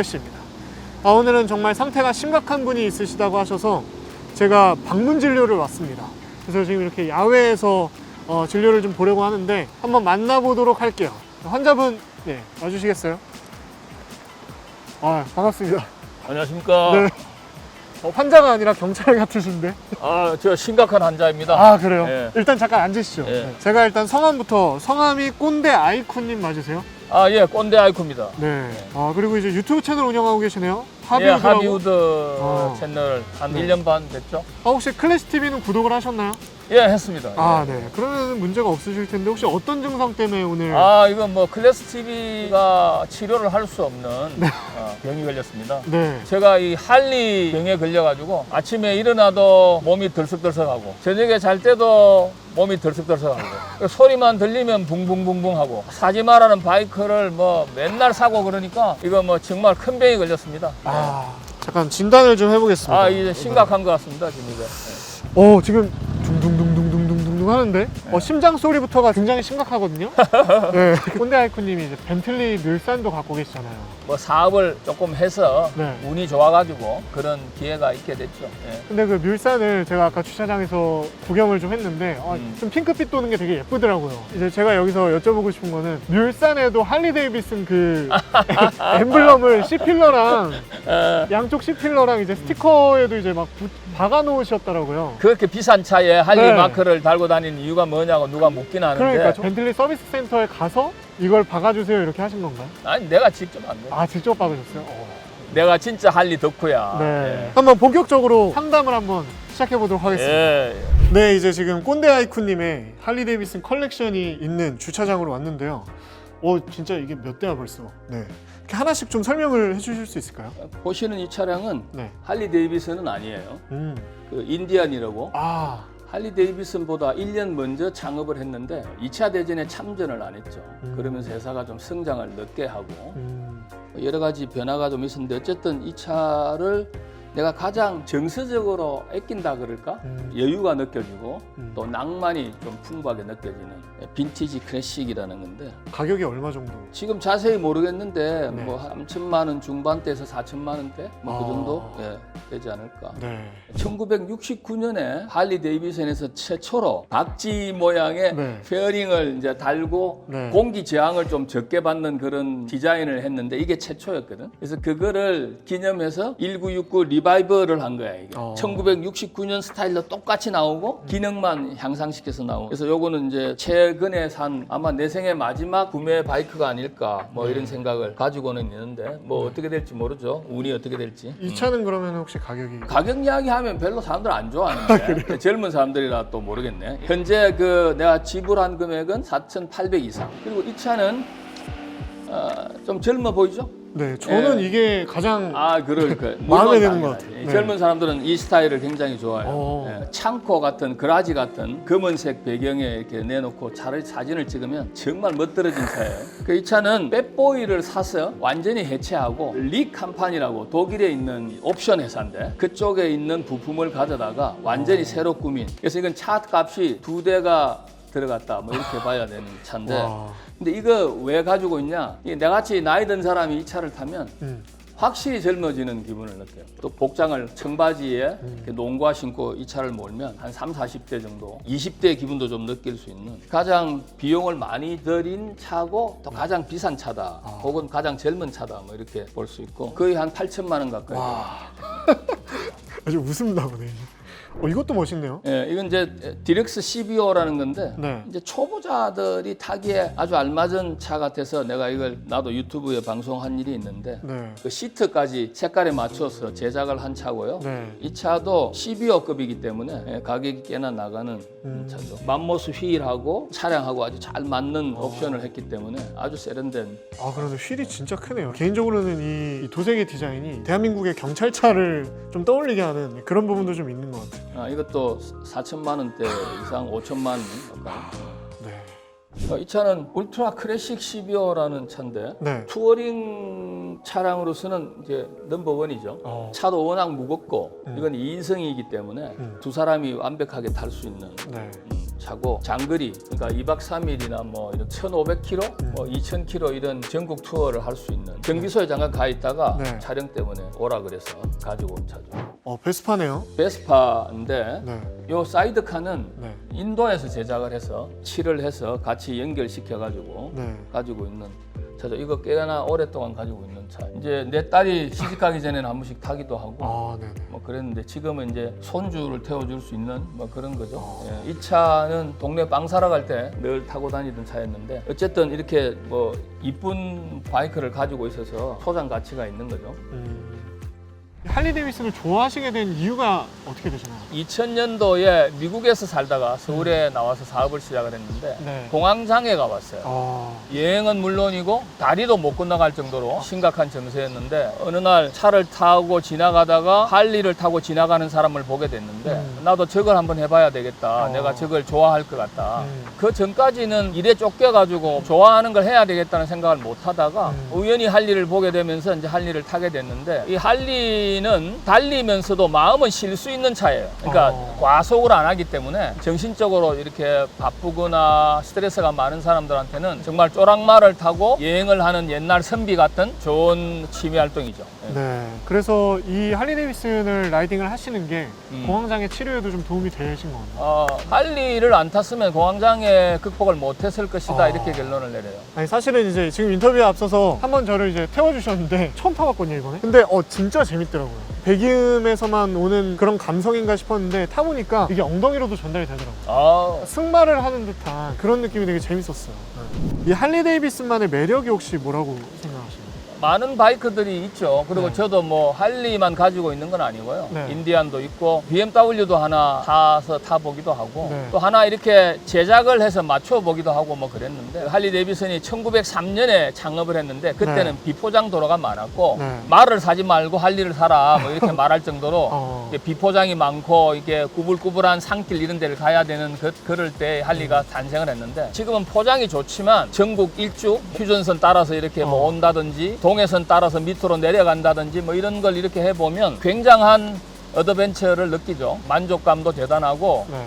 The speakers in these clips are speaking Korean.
클래시입니다 아, 오늘은 정말 상태가 심각한 분이 있으시다고 하셔서 제가 방문 진료를 왔습니다 그래서 지금 이렇게 야외에서 어, 진료를 좀 보려고 하는데 한번 만나보도록 할게요 환자분 네, 와주시겠어요? 아 반갑습니다 안녕하십니까. 네. 어, 환자가 아니라 경찰 같으신데 아, 저 심각한 환자입니다. 아 그래요? 예. 일단 잠깐 앉으시죠 예. 네. 제가 일단 성함부터 성함이 꼰대 아이쿠님 맞으세요? 아, 예, 꼰대 아이코입니다. 네. 아 그리고 이제 유튜브 채널 운영하고 계시네요. 예, 하비우드라고. 하비우드 어. 채널 한 네. 1년 반 됐죠? 아 혹시 클래시 TV는 구독을 하셨나요? 예, 했습니다. 아 예. 네. 그러면 문제가 없으실 텐데 혹시 어떤 증상 때문에 오늘? 아, 이건 뭐 클래스 TV가 치료를 할 수 없는 어, 병이 걸렸습니다. 네. 제가 이 할리 병에 걸려가지고 아침에 일어나도 몸이 들썩들썩하고 저녁에 잘 때도 몸이 들썩들썩하고 소리만 들리면 붕붕붕붕하고 사지 마라는 바이크를 뭐 맨날 사고 그러니까 이거 뭐 정말 큰 병이 걸렸습니다. 아 잠깐 진단을 좀 해보겠습니다. 아, 이제 심각한 것 같습니다, 지금 이거. 어 지금 둥둥둥 둥둥둥둥 하는데 어, 심장 소리부터가 굉장히 심각하거든요. 네. 꼰대 아이쿠님이 이제 벤틀리 뮬산도 갖고 계시잖아요. 뭐 사업을 조금 해서 네. 운이 좋아가지고 그런 기회가 있게 됐죠. 예. 근데 그 뮬산을 제가 아까 주차장에서 구경을 좀 했는데 어, 음. 좀 핑크빛 도는 게 되게 예쁘더라고요. 이제 제가 여기서 여쭤보고 싶은 거는 뮬산에도 할리 데이비슨 그 엠블럼을 C 필러랑 어, 양쪽 C 필러랑 이제 스티커에도 이제 막 부- 박아 놓으셨더라고요. 그렇게 비싼 차에 할리 네. 마크를 달고 다니는 이유가 뭐냐고 누가 묻긴 하는데 그러니까 저 벤틀리 서비스 센터에 가서 이걸 박아주세요 이렇게 하신 건가요? 아니 내가 직접 안 돼. 아 직접 박으셨어요? 어. 내가 진짜 할리 덕후야. 네. 한번 본격적으로 상담을 한번 시작해 보도록 하겠습니다. 예. 네, 이제 지금 꼰대 아이쿠님의 할리 데이비슨 컬렉션이 있는 주차장으로 왔는데요. 오, 진짜 이게 몇 대야 벌써? 네. 이렇게 하나씩 좀 설명을 해주실 수 있을까요? 보시는 이 차량은 네. 할리 데이비슨은 아니에요. 음. 그 인디안이라고 아. 할리 데이비슨보다 1년 먼저 창업을 했는데 2차 대전에 참전을 안 했죠. 음. 그러면서 회사가 좀 성장을 늦게 하고 음. 여러 가지 변화가 좀 있었는데 어쨌든 이 차를 내가 가장 정서적으로 아낀다 그럴까? 음. 여유가 느껴지고 음. 또 낭만이 좀 풍부하게 느껴지는 빈티지 클래식이라는 건데 가격이 얼마 정도? 지금 자세히 모르겠는데 네. 뭐 3천만 원 중반대에서 4천만 원대 뭐그 아. 정도 예, 되지 않을까. 네. 1969년에 할리 데이비슨에서 최초로 박쥐 모양의 네. 페어링을 이제 달고 네. 공기 저항을 좀 적게 받는 그런 디자인을 했는데 이게 최초였거든. 그래서 그거를 기념해서 1969 리 바이벌을 한 거야 이게. 어. 1969년 스타일로 똑같이 나오고 기능만 향상시켜서 나오고. 그래서 요거는 이제 최근에 산 아마 내 생애 마지막 구매 바이크가 아닐까 뭐 네. 이런 생각을 가지고는 있는데 뭐 어떻게 될지 모르죠. 운이 어떻게 될지. 이 차는 그러면 혹시 가격이? 가격 이야기하면 별로 사람들 안 좋아하는데 젊은 사람들이라 또 모르겠네. 현재 그 내가 지불한 금액은 4,800 이상. 그리고 이 차는 어, 좀 젊어 보이죠? 네, 저는 예. 이게 가장 아, 그럴 그 마음에 드는 것. 같아요. 네. 젊은 사람들은 이 스타일을 굉장히 좋아해요. 어. 예, 창고 같은 그라지 같은 검은색 배경에 이렇게 내놓고 차를 사진을 찍으면 정말 멋들어진 차예요. 그 이 차는 백보이를 사서 완전히 해체하고 리 캄판이라고 독일에 있는 옵션 회사인데 그쪽에 있는 부품을 가져다가 완전히 새로 꾸민. 그래서 이건 차 값이 두 대가 들어갔다 뭐 이렇게 봐야 되는 차인데 와. 근데 이거 왜 가지고 있냐? 내같이 나이 든 사람이 이 차를 타면 음. 확실히 젊어지는 기분을 느껴요. 또 복장을 청바지에 이렇게 농구화 신고 이 차를 몰면 한 3, 40대 정도, 20대 기분도 좀 느낄 수 있는 가장 비용을 많이 들인 차고 또 가장 비싼 차다. 혹은 가장 젊은 차다. 뭐 이렇게 볼 수 있고 거의 한 8천만 원 가까이. 와. 아주 웃음 나오네. 어, 이것도 멋있네요. 예, 이건 이제 디렉스 CBO라는 건데 네. 이제 초보자들이 타기에 아주 알맞은 차 같아서 내가 이걸 나도 유튜브에 방송한 일이 있는데 네. 그 시트까지 색깔에 맞춰서 제작을 한 차고요. 네. 이 차도 12호급이기 때문에 예, 가격이 꽤나 나가는 음. 차죠. 맘모스 휠하고 차량하고 아주 잘 맞는 옵션을 했기 때문에 아주 세련된 아 그런데 휠이 진짜 크네요. 개인적으로는 이, 이 도색의 디자인이 대한민국의 경찰차를 좀 떠올리게 하는 그런 부분도 좀 있는 것 같아요. 아, 이것도 4천만 원대 이상 5천만 원 가까이. 네. 어, 이 차는 울트라 클래식 12호라는 차인데 네. 투어링 차량으로서는 이제 넘버원이죠. 어. 차도 워낙 무겁고 음. 이건 2인승이기 때문에 음. 두 사람이 완벽하게 탈 수 있는 네. 음, 차고 장거리 그러니까 2박 3일이나 뭐 이런 1,500km, 뭐 2,000km 이런 전국 투어를 할 수 있는 정비소에 잠깐 가 있다가 네. 촬영 때문에 오라 그래서 가지고 온 차죠. 어, 베스파네요. 베스파인데 네. 요 사이드카는 네. 인도에서 제작을 해서 칠을 해서 같이 연결시켜 가지고 네. 가지고 있는 차죠. 이거 꽤나 오랫동안 가지고 있는 차. 이제 내 딸이 시집 가기 전에는 한 번씩 타기도 하고 아, 네네. 뭐 그랬는데 지금은 이제 손주를 태워줄 수 있는 뭐 그런 거죠. 어. 예, 이 차는 동네 빵 사러 갈 때 늘 타고 다니던 차였는데 어쨌든 이렇게 뭐 이쁜 바이크를 가지고 있어서 소장 가치가 있는 거죠. 음. 할리 데이비슨을 좋아하시게 된 이유가 어떻게 되시나요? 2000년도에 미국에서 살다가 서울에 나와서 사업을 시작을 했는데 네. 공황장애 가 왔어요. 아, 여행은 물론이고 다리도 못 건너갈 정도로 심각한 증세였는데 어느 날 차를 타고 지나가다가 할리를 타고 지나가는 사람을 보게 됐는데 음. 나도 저걸 한번 해봐야 되겠다. 어. 내가 저걸 좋아할 것 같다. 음. 그 전까지는 일에 쫓겨가지고 좋아하는 걸 해야 되겠다는 생각을 못 하다가 음. 우연히 할리를 보게 되면서 이제 할리를 타게 됐는데 이 할리 는 달리면서도 마음은 쉴 수 있는 차예요. 그러니까 어. 과속을 안 하기 때문에 정신적으로 이렇게 바쁘거나 스트레스가 많은 사람들한테는 정말 쪼랑말을 타고 여행을 하는 옛날 선비 같은 좋은 취미 활동이죠. 예. 네. 그래서 이 할리 데이비슨을 라이딩을 하시는 게 음. 공황장애 치료에도 좀 도움이 되신 겁니다. 어, 할리를 안 탔으면 공황장애 극복을 못 했을 것이다 어. 이렇게 결론을 내려요. 아니 사실은 이제 지금 인터뷰에 앞서서 한번 저를 이제 태워 주셨는데 처음 타 봤거든요 이번에 근데 어 진짜 재밌더라고요 배기음에서만 오는 그런 감성인가 싶었는데 타보니까 이게 엉덩이로도 전달이 되더라고요 아, 승마를 하는 듯한 그런 느낌이 되게 재밌었어요 네. 이 할리 데이비슨만의 매력이 혹시 뭐라고 생각하시나요? 많은 바이크들이 있죠. 그리고 네. 저도 뭐 할리만 가지고 있는 건 아니고요. 네. 인디안도 있고 BMW도 하나 사서 타보기도 하고 네. 또 하나 이렇게 제작을 해서 맞춰보기도 하고 뭐 그랬는데 할리 데이비슨이 1903년에 창업을 했는데 그때는 네. 비포장 도로가 많았고 네. 말을 사지 말고 할리를 사라 뭐 이렇게 말할 정도로 어. 비포장이 많고 이게 구불구불한 산길 이런 데를 가야 되는 그, 그럴 때 할리가 탄생을 했는데 지금은 포장이 좋지만 전국 일주 휴전선 따라서 이렇게 뭐 어. 온다든지 동해선 따라서 밑으로 내려간다든지 뭐 이런 걸 이렇게 해보면 굉장한 어드벤처를 느끼죠. 만족감도 대단하고 네.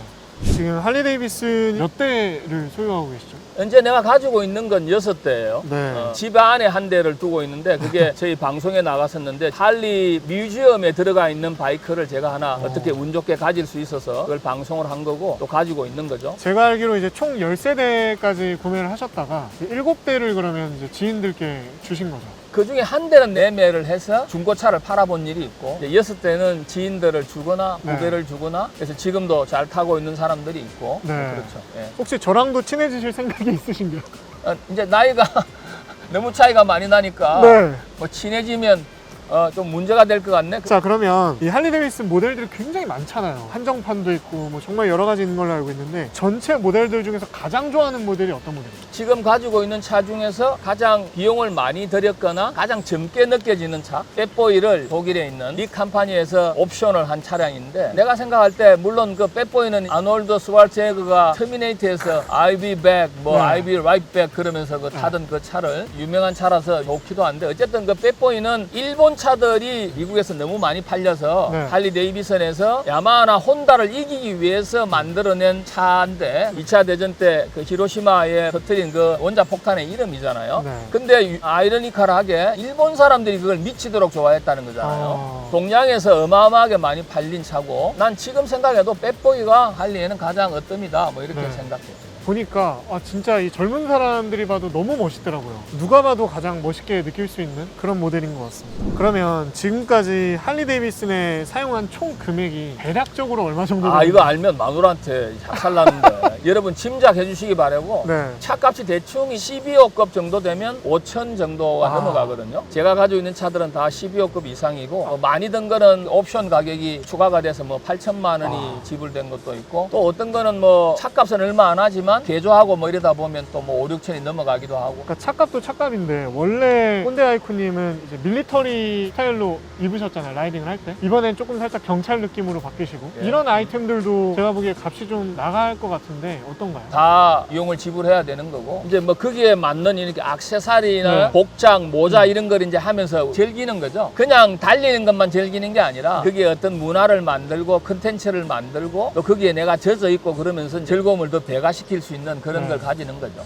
지금 할리 데이비슨 몇 대를 소유하고 계시죠? 현재 내가 가지고 있는 건 여섯 대예요. 네. 어, 집 안에 한 대를 두고 있는데 그게 저희 방송에 나갔었는데 할리 뮤지엄에 들어가 있는 바이크를 제가 하나 어. 떻게 운 좋게 가질 수 있어서 그걸 방송을 한 거고 또 가지고 있는 거죠. 제가 알기로 이제 총 13대까지 구매를 하셨다가 7대를 그러면 이제 지인들께 주신 거죠. 그 중에 한 대는 매매를 해서 중고차를 팔아본 일이 있고 여섯 대는 지인들을 주거나 네. 후배를 주거나 그래서 지금도 잘 타고 있는 사람들이 있고 네. 그렇죠. 예. 혹시 저랑도 친해지실 생각이 있으신가요? 어, 이제 나이가 너무 차이가 많이 나니까 네. 뭐 친해지면 어, 좀 문제가 될 것 같네. 자 그러면 이 할리 데이비슨 모델들이 굉장히 많잖아요 한정판도 있고 뭐 정말 여러 가지 있는 걸로 알고 있는데 전체 모델들 중에서 가장 좋아하는 모델이 어떤 모델이죠? 지금 가지고 있는 차 중에서 가장 비용을 많이 들였거나 가장 젊게 느껴지는 차 빼보이를 독일에 있는 이 컴퍼니에서 옵션을 한 차량인데 내가 생각할 때 물론 그 빼보이는 아놀드 스왈체그가 터미네이트에서 be back 뭐 네. Be right back 그러면서 그 타던 그 차를 유명한 차라서 좋기도 한데 어쨌든 그 빼보이는 일본 차 들이 미국에서 너무 많이 팔려서 네. 할리 데이비슨에서 야마하나 혼다를 이기기 위해서 만들어낸 차인데 2차 대전 때 그 히로시마에 터뜨린 그 원자 폭탄의 이름이잖아요. 네. 근데 유- 아이러니컬하게 일본 사람들이 그걸 미치도록 좋아했다는 거잖아요. 아. 동양에서 어마어마하게 많이 팔린 차고 난 지금 생각해도 빼보이가 할리에는 가장 어뜸이다 뭐 이렇게 네. 생각해요. 보니까 아 진짜 이 젊은 사람들이 봐도 너무 멋있더라고요 누가 봐도 가장 멋있게 느낄 수 있는 그런 모델인 것 같습니다 그러면 지금까지 할리 데이비슨에 사용한 총 금액이 대략적으로 얼마 정도 아 이거 알면 마누라한테 작살나는데 여러분 짐작해 주시기 바라고 네. 차값이 대충 12호급 정도 되면 5천 정도가 아. 넘어가거든요. 제가 가지고 있는 차들은 다 12호급 이상이고 어, 많이 든 거는 옵션 가격이 추가가 돼서 뭐 8천만 원이 아. 지불된 것도 있고 또 어떤 거는 뭐 차값은 얼마 안 하지만 하지만 개조하고 뭐 이러다 보면 또 뭐 5, 6천이 넘어가기도 하고 그러니까 차값도 차값인데 원래 꼰대 아이쿠님은 이제 밀리터리 스타일로 입으셨잖아요 라이딩을 할 때 이번엔 조금 살짝 경찰 느낌으로 바뀌시고 예. 이런 아이템들도 제가 보기에 값이 좀 나갈 것 같은데 어떤가요? 다 이용을 지불해야 되는 거고 이제 뭐 거기에 맞는 이렇게 액세서리나 네. 복장, 모자 이런 걸 이제 하면서 즐기는 거죠. 그냥 달리는 것만 즐기는 게 아니라 거기에 어떤 문화를 만들고 컨텐츠를 만들고 또 거기에 내가 젖어 있고 그러면서 즐거움을 더 배가시킬 수 있는 그런 네. 걸 가지는 거죠.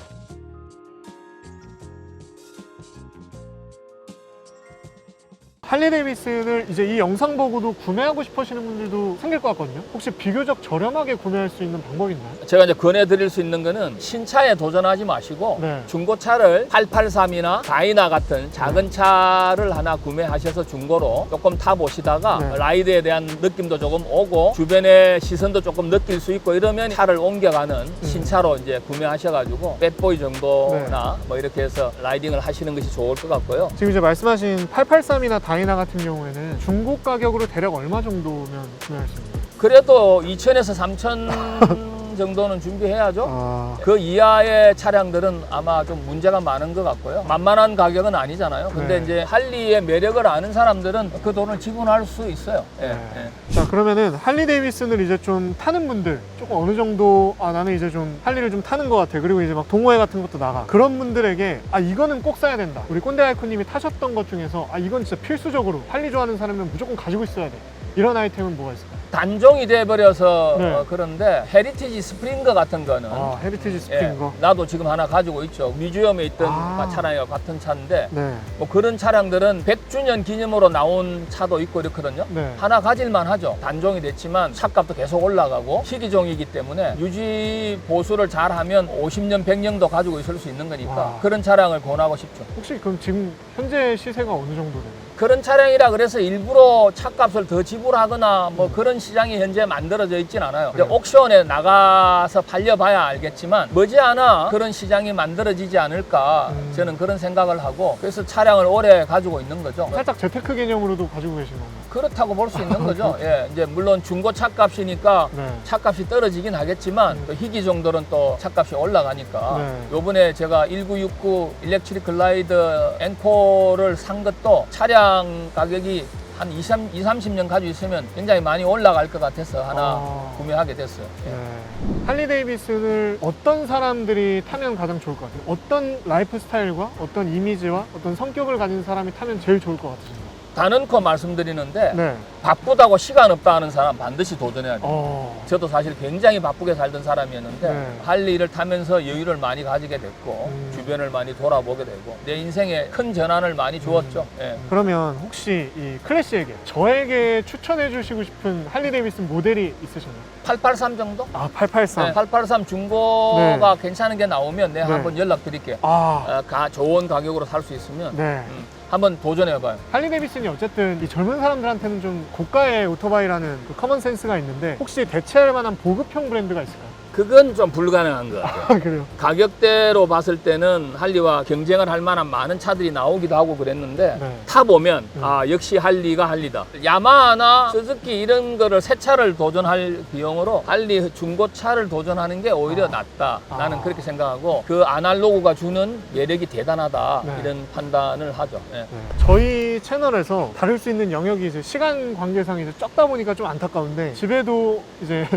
할리 데이비슨을 이제 이 영상 보고도 구매하고 싶으시는 분들도 생길 것 같거든요. 혹시 비교적 저렴하게 구매할 수 있는 방법이 있나요? 제가 이제 권해드릴 수 있는 거는 신차에 도전하지 마시고 네. 중고차를 883이나 다이나 같은 작은 차를 하나 구매하셔서 중고로 조금 타보시다가 네. 라이드에 대한 느낌도 조금 오고 주변의 시선도 조금 느낄 수 있고 이러면 차를 옮겨가는 신차로 이제 구매하셔가지고 백보이 정도나 뭐 이렇게 해서 라이딩을 하시는 것이 좋을 것 같고요. 지금 이제 말씀하신 883이나 다이 나 같은 경우에는 중고 가격으로 대략 얼마 정도면 구매할 수 있나요? 그래도 2천에서 3천 정도는 준비해야죠. 아, 그 이하의 차량들은 아마 좀 문제가 많은 것 같고요. 만만한 가격은 아니잖아요. 근데 네. 이제 할리의 매력을 아는 사람들은 그 돈을 지불할 수 있어요. 예, 네. 예. 자 그러면은 할리 데이비슨을 이제 좀 타는 분들 조금 어느 정도 아 나는 이제 좀 할리를 좀 타는 것 같아 그리고 이제 막 동호회 같은 것도 나가 그런 분들에게 아 이거는 꼭 사야 된다 우리 꼰대 아이콘님이 타셨던 것 중에서 아 이건 진짜 필수적으로 할리 좋아하는 사람은 무조건 가지고 있어야 돼 이런 아이템은 뭐가 있을까 요? 단종이 돼버려서 네. 어, 그런데 헤리티지 스프링거 같은 거는 아 헤리티지 예, 스프링거 나도 지금 하나 가지고 있죠. 뮤지엄에 있던 아. 차량과 같은 차인데 네, 뭐 그런 차량들은 100주년 기념으로 나온 차도 있고 이렇거든요. 네. 하나 가질만 하죠. 단종이 됐지만 차값도 계속 올라가고 시기종이기 때문에 유지 보수를 잘하면 50년, 100년도 가지고 있을 수 있는 거니까 와. 그런 차량을 권하고 싶죠. 혹시 그럼 지금 현재 시세가 어느 정도 되나요? 그런 차량이라 그래서 일부러 차값을 더 지불하거나 뭐 그런 시장이 현재 만들어져 있진 않아요. 이제 네. 옥션에 나가서 팔려봐야 알겠지만 머지않아 그런 시장이 만들어지지 않을까 음. 저는 그런 생각을 하고 그래서 차량을 오래 가지고 있는 거죠. 살짝 재테크 개념으로도 가지고 계신 건가요? 그렇다고 볼 수 있는 거죠. 예, 이제 물론 중고 차값이니까 네. 차값이 떨어지긴 하겠지만 음. 또 희귀 정도는 또 차값이 올라가니까 네. 요번에 제가 1969 일렉트릭 글라이드 앵코를 산 것도 차량 가격이 한 2, 3, 2 30년 가지고 있으면 굉장히 많이 올라갈 것 같아서 하나 아. 구매하게 됐어요. 예. 네. 할리 데이비슨을 어떤 사람들이 타면 가장 좋을 것 같아요? 어떤 라이프 스타일과 어떤 이미지와 어떤 성격을 가진 사람이 타면 제일 좋을 것 같으신가요? 다는코 말씀드리는데 네. 바쁘다고 시간 없다 하는 사람 반드시 도전해야 돼요. 어. 저도 사실 굉장히 바쁘게 살던 사람이었는데 네. 할리를 타면서 여유를 많이 가지게 됐고 음. 주변을 많이 돌아보게 되고 내 인생에 큰 전환을 많이 주었죠. 음. 예. 그러면 혹시 이 클래시에게 저에게 추천해 주시고 싶은 할리 데이비슨 모델이 있으신가요? 883 정도? 아, 883. 네, 883 중고가 괜찮은 게 나오면 내가 네. 한번 연락 드릴게요. 아, 어, 가, 좋은 가격으로 살 수 있으면 네. 음, 한번 도전해봐요. 할리 데이비슨이 어쨌든 이 젊은 사람들한테는 좀 고가의 오토바이라는 그 커먼 센스가 있는데 혹시 대체할 만한 보급형 브랜드가 있을까요? 그건 좀 불가능한 것 같아요. 아, 그래요? 가격대로 봤을 때는 할리와 경쟁을 할 만한 많은 차들이 나오기도 하고 그랬는데 네. 타보면 음. 아 역시 할리가 할리다 야마하나 스즈키 이런 거를 새 차를 도전할 비용으로 할리 중고차를 도전하는 게 오히려 아. 낫다 나는 아. 그렇게 생각하고 그 아날로그가 주는 매력이 대단하다 네. 이런 판단을 하죠 예. 네. 저희 채널에서 다룰 수 있는 영역이 이제 시간 관계상 이제 적다 보니까 좀 안타까운데 집에도 이제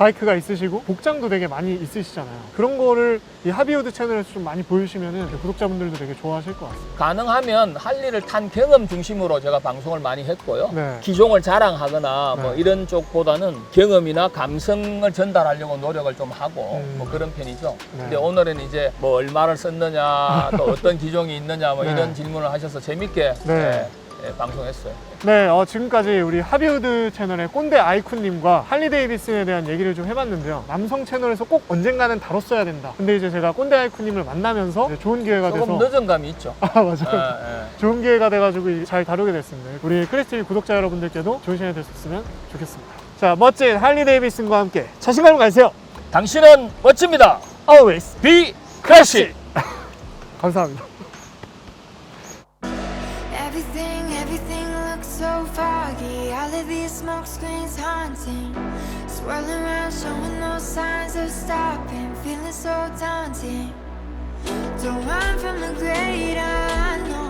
바이크가 있으시고 복장도 되게 많이 있으시잖아요. 그런 거를 이 하비우드 채널에서 좀 많이 보여주시면은 구독자분들도 되게 좋아하실 것 같습니다. 가능하면 할리를 탄 경험 중심으로 제가 방송을 많이 했고요 네. 기종을 자랑하거나 뭐 네. 이런 쪽보다는 경험이나 감성을 전달하려고 노력을 좀 하고 음. 뭐 그런 편이죠. 네. 근데 오늘은 이제 뭐 얼마를 썼느냐 또 어떤 기종이 있느냐 뭐 네. 이런 질문을 하셔서 재밌게 네. 예, 예, 방송했어요. 네, 어, 지금까지 우리 하비우드 채널의 꼰대 아이쿤님과 할리 데이비슨에 대한 얘기를 좀 해봤는데요. 남성 채널에서 꼭 언젠가는 다뤘어야 된다. 근데 이제 제가 꼰대 아이쿤님을 만나면서 좋은 기회가 돼서 조금 늦은 감이 있죠. 아 맞아요. 예, 예. 좋은 기회가 돼가지고 잘 다루게 됐습니다. 우리 크리스티비 구독자 여러분들께도 좋은 시간이 됐었으면 좋겠습니다. 자, 멋진 할리 데이비슨과 함께 자신감을 가지세요. 당신은 멋집니다. Always. 비 크래시. 감사합니다. Reality smoke screens haunting. Swirling around, showing no signs of stopping. Feeling so daunting. Don't run from the great unknown.